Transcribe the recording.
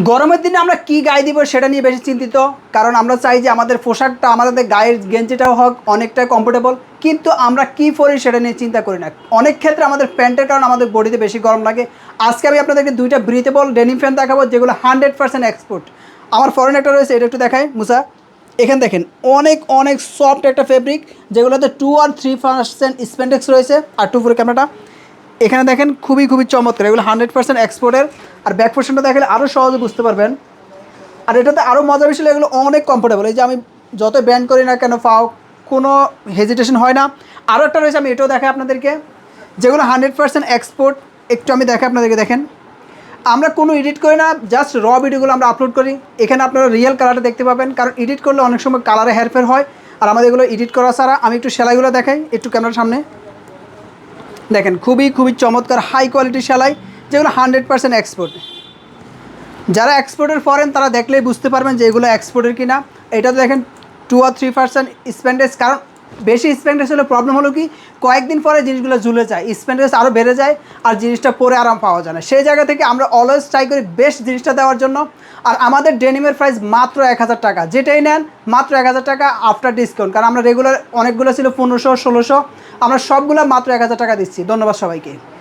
গরমের দিনে আমরা কি গায়ে দিব সেটা নিয়ে বেশি চিন্তিত, কারণ আমরা চাই যে আমাদের পোশাকটা, আমাদের গায়ের গেঞ্জিটাও হোক অনেকটা কমফোর্টেবল কিন্তু আমরা কি পরি সেটা নিয়ে চিন্তা করি না। অনেক ক্ষেত্রে আমাদের প্যান্টের কারণে আমাদের বডিতে বেশি গরম লাগে। আজকে আমি আপনাদেরকে দুইটা ব্রিথেবল ডেনিম ফ্যান দেখাবো, যেগুলো হান্ড্রেড পার্সেন্ট এক্সপোর্ট আমার ফরেন একটা রয়েছে, এটা একটু দেখাই, মুসা। এখানে দেখেন, অনেক অনেক সফট একটা ফেব্রিক যেগুলোতে টু আর থ্রি পার্সেন্ট স্পেন্ডেক্স রয়েছে, আর টু ফোর ক্যামেরাটা এখানে দেখেন খুবই খুবই চমৎকার। এগুলো হান্ড্রেড পার্সেন্ট এক্সপোর্টের আর ব্যাক পোর্শনটা দেখলে আরও সহজে বুঝতে পারবেন। আর এটাতে আরও মজা বেশি এগুলো অনেক কমফোর্টেবল এই যে আমি যত ব্যান্ড করি না কেন পাও কোনো হেজিটেশন হয় না। আরও একটা রয়েছে, আমি এটাও দেখাই আপনাদেরকে। যেগুলো হান্ড্রেড পার্সেন্ট এক্সপোর্ট একটু আমি দেখাই আপনাদেরকে, দেখেন। আমরা কোনো এডিট করি না জাস্ট র ভিডিওগুলো আমরা আপলোড করি। এখানে আপনারা রিয়েল কালারটা দেখতে পাবেন, কারণ এডিট করলে অনেক সময় কালারে হেরফের হয়। আর আমাদের এগুলো এডিট করা ছাড়া আমি একটু সেলাইগুলো দেখাই, একটু ক্যামেরার সামনে। দেখেন, খুবই খুবই চমৎকার হাই কোয়ালিটির সেলাই, যেগুলো হান্ড্রেড পার্সেন্ট এক্সপোর্ট যারা এক্সপোর্টের ফরেন তারা দেখলেই বুঝতে পারবেন যে এগুলো এক্সপোর্টের কিনা। এটাতে দেখেন টু আর থ্রি পার্সেন্ট স্পেন্ডেজ কারণ বেশি স্পেন্ডেস হলে প্রবলেম হলো কি? কয়েকদিন পরে জিনিসগুলো ঝুলে যায় স্পেন্ডেস আরও বেড়ে যায়, আর জিনিসটা পরে আরাম পাওয়া যায় না। সেই জায়গা থেকে আমরা অলওয়েজ ট্রাই করি বেস্ট জিনিসটা দেওয়ার জন্য। আর আমাদের ডেনিমের প্রাইস মাত্র এক হাজার টাকা। যেটাই নেন, মাত্র এক হাজার টাকা আফটার ডিসকাউন্ট কারণ আমরা রেগুলার অনেকগুলো ছিল পনেরোশো, ষোলোশো। আমরা সবগুলো মাত্র এক হাজার টাকা দিচ্ছি। ধন্যবাদ সবাইকে।